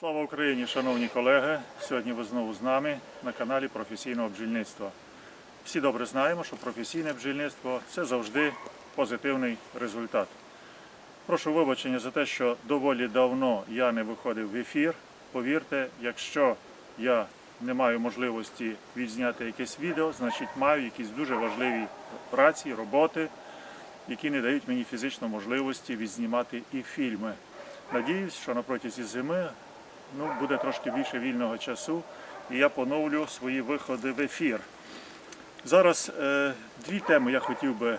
Слава Україні, шановні колеги! Сьогодні ви знову з нами на каналі професійного бджільництва. Всі добре знаємо, що професійне бджільництво це завжди позитивний результат. Прошу вибачення за те, що доволі давно я не виходив в ефір. Повірте, якщо я не маю можливості відзняти якесь відео, значить маю якісь дуже важливі праці, роботи, які не дають мені фізично можливості відзнімати і фільми. Надіюсь, що на протязі зими ну, буде трошки більше вільного часу, і я поновлю свої виходи в ефір. Зараз е, дві теми я хотів би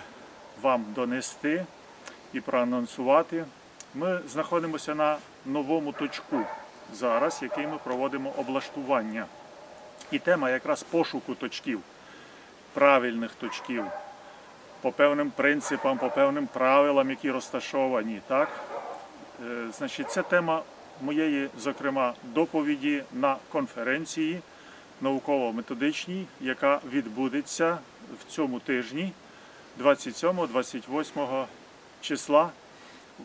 вам донести і проанонсувати. Ми знаходимося на новому точку зараз, який ми проводимо облаштування. І тема якраз пошуку точків, правильних точків, по певним принципам, по певним правилам, які розташовані. Так? Е, Значить, це тема моєї, зокрема, доповіді на конференції науково-методичній, яка відбудеться в цьому тижні, 27-28 числа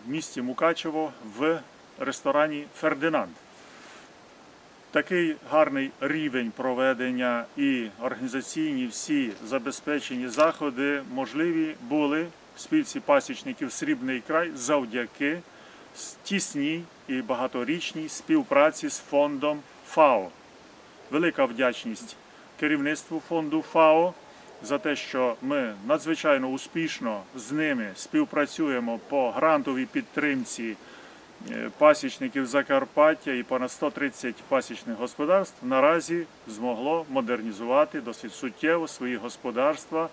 в місті Мукачево в ресторані Фердинанд. Такий гарний рівень проведення і організаційні всі забезпечені заходи можливі були в спілці пасічників Срібний край завдяки тісній і багаторічній співпраці з фондом ФАО. Велика вдячність керівництву фонду ФАО за те, що ми надзвичайно успішно з ними співпрацюємо по грантовій підтримці е, пасічників Закарпаття і понад 130 пасічних господарств наразі змогло модернізувати досить суттєво свої господарства.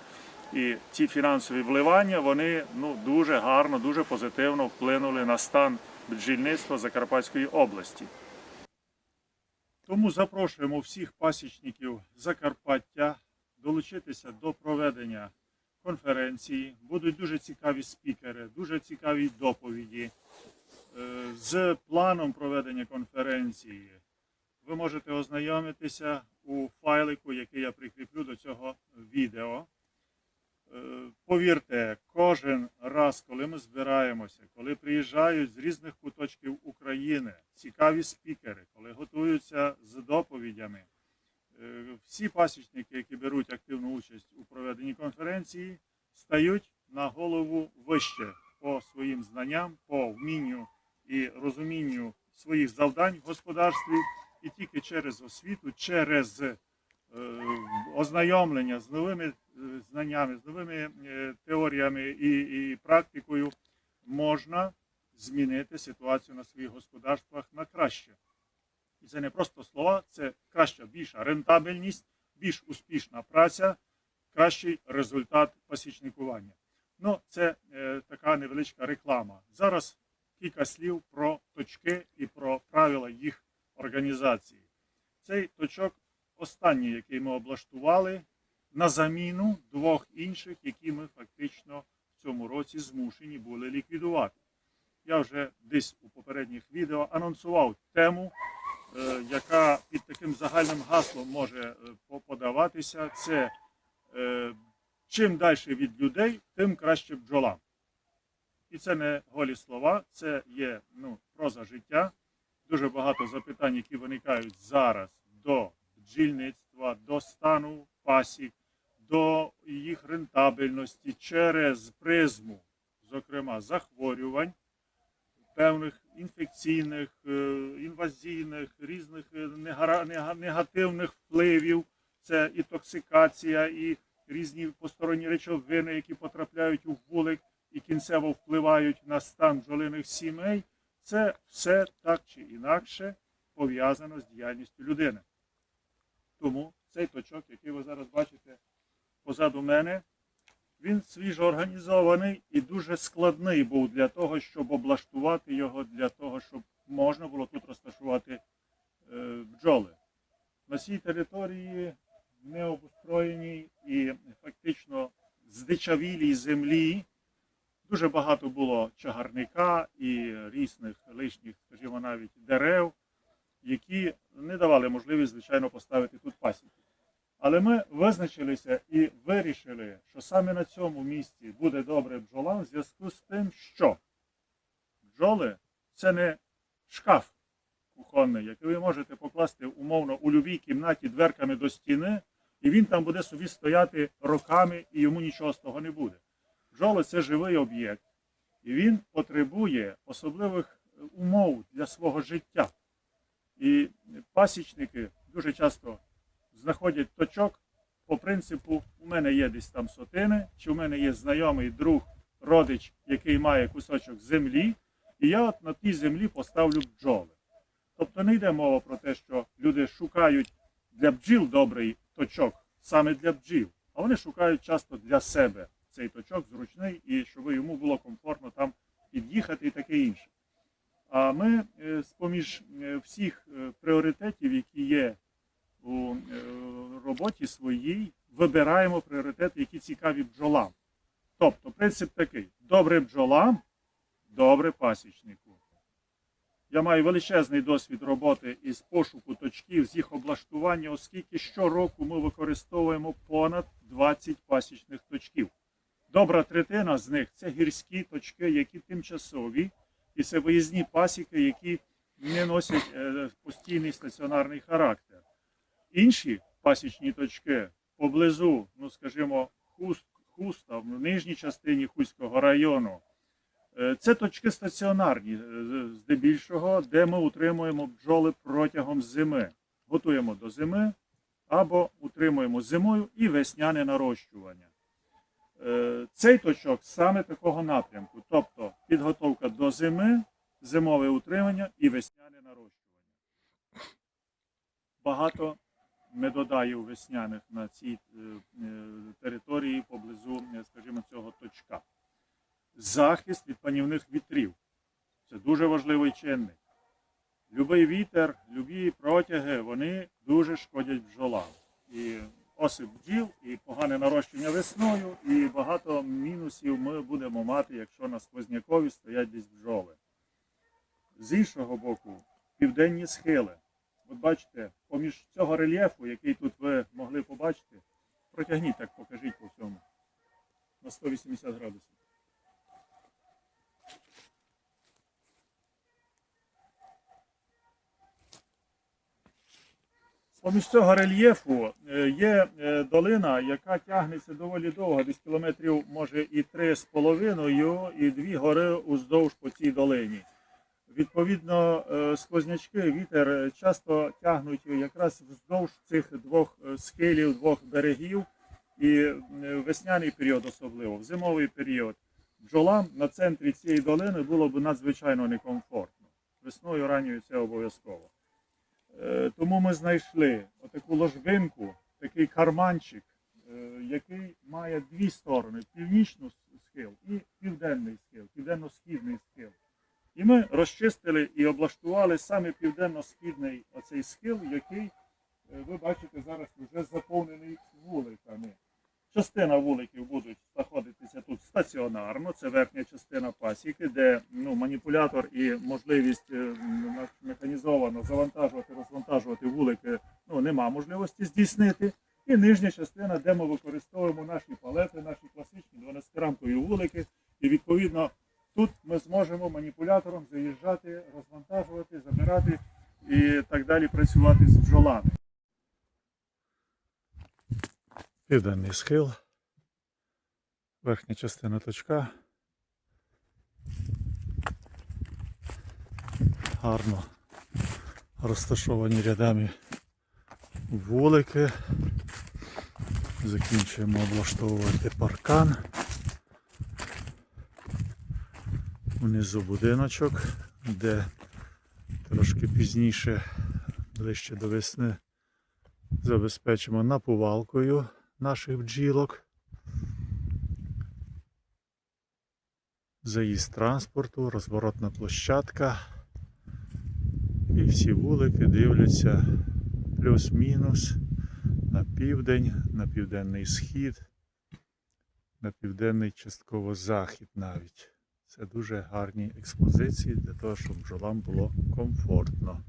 І ці фінансові вливання вони ну, дуже гарно, дуже позитивно вплинули на стан бджільництва Закарпатської області. Тому запрошуємо всіх пасічників Закарпаття долучитися до проведення конференції. Будуть дуже цікаві спікери, дуже цікаві доповіді. Е, З планом проведення конференції ви можете ознайомитися у файлику, який я прикріплю до цього відео. Е, Повірте, кожен раз, коли ми збираємося, коли приїжджають з різних куточків України цікаві спікери, коли готуються з доповідями, е, всі пасічники, які беруть активну участь у проведенні конференції, стають на голову вище по своїм знанням, по вмінню і розумінню своїх завдань в господарстві, і тільки через освіту, через е, ознайомлення з новими знаннями, з новими е, теоріями і, і практикою можна змінити ситуацію на своїх господарствах на краще. І це не просто слова, це краща, більша рентабельність, більш успішна праця, кращий результат пасічникування. Ну, це е, така невеличка реклама. Зараз кілька слів про точки і про правила їх організації. Цей точок останній, який ми облаштували, на заміну двох інших, які ми фактично в цьому році змушені були ліквідувати. Я вже десь у попередніх відео анонсував тему, е, яка під таким загальним гаслом може е, подаватися. Це е, чим далі від людей, тим краще бджолам. І це не голі слова, це є ну, проза життя. Дуже багато запитань, які виникають зараз до бджільництва, до стану пасік, до їх рентабельності через призму, зокрема, захворювань, певних інфекційних, е, інвазійних, різних е, негативних впливів. Це і токсикація, і різні посторонні речовини, які потрапляють у вулик і кінцево впливають на стан бджолиних сімей. Це все так чи інакше пов'язано з діяльністю людини. Тому цей точок, який ви зараз бачите позаду мене, він свіжо організований і дуже складний був для того, щоб облаштувати його, для того, щоб можна було тут розташувати е, бджоли. На цій території необустроєній і фактично здичавілій землі дуже багато було чагарника і різних лишніх, скажімо, навіть дерев, які не давали можливість, звичайно, поставити тут пасіки. Але ми визначилися і вирішили, що саме на цьому місці буде добре бджолам в зв'язку з тим, що бджоли це не шкаф, кухонний, який ви можете покласти умовно у любій кімнаті дверками до стіни, і він там буде собі стояти роками, і йому нічого з того не буде. Бджоли це живий об'єкт, і він потребує особливих умов для свого життя. І пасічники дуже часто знаходять точок по принципу, у мене є десь там сотини, чи у мене є знайомий друг, родич, який має кусочок землі, і я от на тій землі поставлю бджоли. Тобто не йде мова про те, що люди шукають для бджіл добрий точок саме для бджіл, а вони шукають часто для себе цей точок зручний і щоб йому було комфортно там під'їхати і таке інше. А ми е, з-поміж е, всіх е, пріоритетів, які є у е, роботі своїй, вибираємо пріоритети, які цікаві бджолам. Тобто, принцип такий: добре бджолам, добре пасічнику. Я маю величезний досвід роботи із пошуку точків, з їх облаштування, оскільки щороку ми використовуємо понад 20 пасічних точків. Добра третина з них це гірські точки, які тимчасові, і це виїзні пасіки, які не носять е, постійний стаціонарний характер. Інші пасічні точки поблизу, ну скажімо, хуст, хуста в нижній частині Хуського району. Е, Це точки стаціонарні, е, здебільшого, де ми утримуємо бджоли протягом зими. Готуємо до зими або утримуємо зимою і весняне нарощування. Е, Цей точок саме такого напрямку, тобто підготовка до зими, зимове утримання і весняне нарощування. Багато медодаю весняних на цій е, е, території поблизу, е, скажімо, цього точка. Захист від панівних вітрів. Це дуже важливий чинник. Любий вітер, любі протяги, вони дуже шкодять бджолам. І осип бджіл, і погане нарощення весною, і багато мінусів ми будемо мати, якщо на сквознякові стоять десь бджоли. З іншого боку, південні схили. От бачите, поміж цього рельєфу, який тут ви могли побачити, протягніть так, покажіть по всьому. На 180 градусів. Поміж цього рельєфу е, є е, долина, яка тягнеться доволі довго, десь кілометрів, може, і три з половиною, і дві гори уздовж по цій долині. Відповідно, е, сквознячки, вітер е, часто тягнуть якраз вздовж цих двох е, схилів, двох берегів, і весняний період особливо, в зимовий період. Бджолам на центрі цієї долини було б надзвичайно некомфортно. Весною ранньою це обов'язково. Тому ми знайшли отаку ложбинку, такий карманчик, який має дві сторони: північну схил і південний схил, південно-східний схил. І ми розчистили і облаштували саме південно-східний оцей схил, який е, ви бачите зараз вже заповнений вуликами. Частина вуликів будуть знаходитися тут стаціонарно, це верхня частина пасіки, де ну, маніпулятор і можливість е, механізовано завантажувати, розвантажувати вулики ну, нема можливості здійснити. І нижня частина, де ми використовуємо наші палети, наші класичні 12-рамкові вулики. І відповідно тут ми зможемо маніпулятором заїжджати, розвантажувати, забирати і так далі працювати з бджолами. Південний схил, верхня частина точка. Гарно розташовані рядами вулики. Закінчуємо облаштовувати паркан. Внизу будиночок, де трошки пізніше, ближче до весни, забезпечимо напувалкою наших бджілок. Заїзд транспорту, розворотна площадка. І всі вулики дивляться плюс-мінус на південь, на південний схід, на південний частково захід навіть. Це дуже гарні експозиції для того, щоб бджолам було комфортно.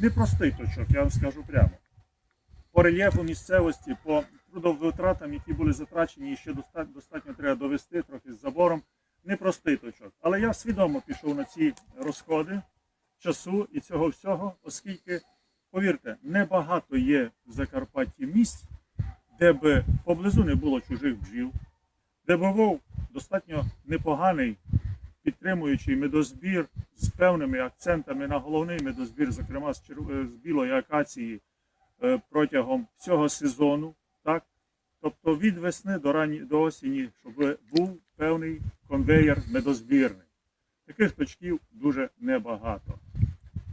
Непростий точок, я вам скажу прямо. По рельєфу місцевості, по трудовитратам, які були затрачені, і ще достатньо, достатньо треба довести трохи з забором. непростий точок. Але я свідомо пішов на ці розходи часу і цього всього, оскільки, повірте, небагато є в Закарпатті місць, де би поблизу не було чужих бджіл, де би достатньо непоганий підтримуючий медозбір з певними акцентами на головний медозбір, зокрема з, чер- е, з білої акації е, протягом всього сезону. Так? Тобто від весни до, ранні, до осені, щоб був певний конвеєр медозбірний. Таких точків дуже небагато.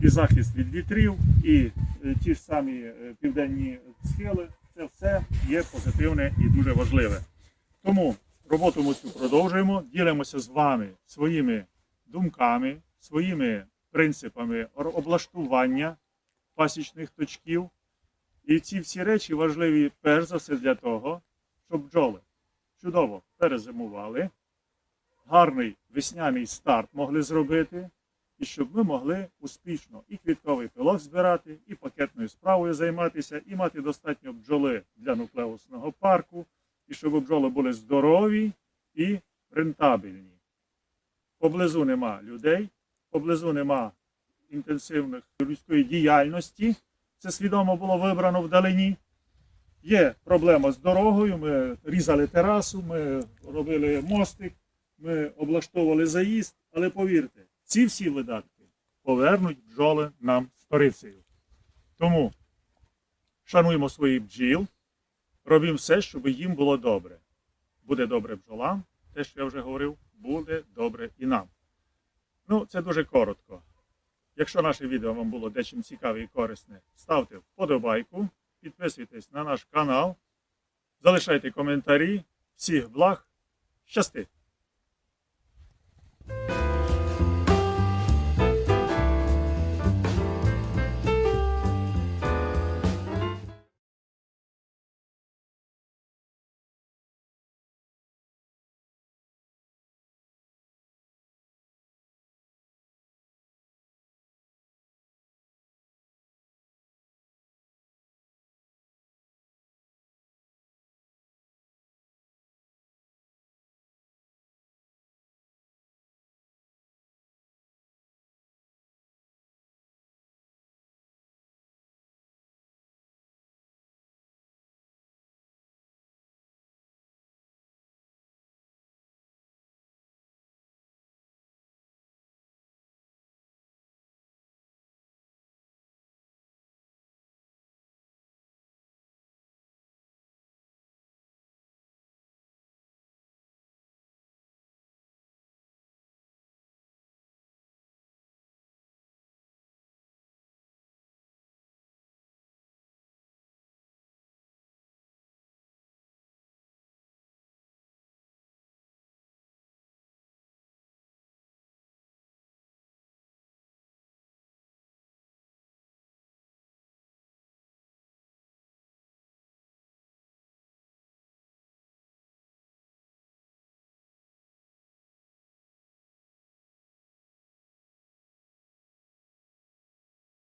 І захист від вітрів, і е, ті ж самі південні схили, це все є позитивне і дуже важливе. Тому роботу ми цю продовжуємо, ділимося з вами своїми думками, своїми принципами облаштування пасічних точків. І ці всі речі важливі перш за все для того, щоб бджоли чудово перезимували, гарний весняний старт могли зробити, і щоб ми могли успішно і квітковий пилок збирати, і пакетною справою займатися, і мати достатньо бджоли для нуклеусного парку, і щоб бджоли були здорові і рентабельні. Поблизу нема людей, поблизу нема інтенсивних людської діяльності. Це свідомо було вибрано вдалині. Є проблема з дорогою. Ми різали терасу, ми робили мостик, ми облаштовували заїзд, але повірте, ці всі видатки повернуть бджоли нам сторицею. Тому шануємо своїх бджіл, робимо все, щоб їм було добре. Буде добре бджолам, те, що я вже говорив, буде добре і нам. Ну, це дуже коротко. Якщо наше відео вам було дечим цікаве і корисне, ставте вподобайку, підписуйтесь на наш канал, залишайте коментарі. Всіх благ, щасти!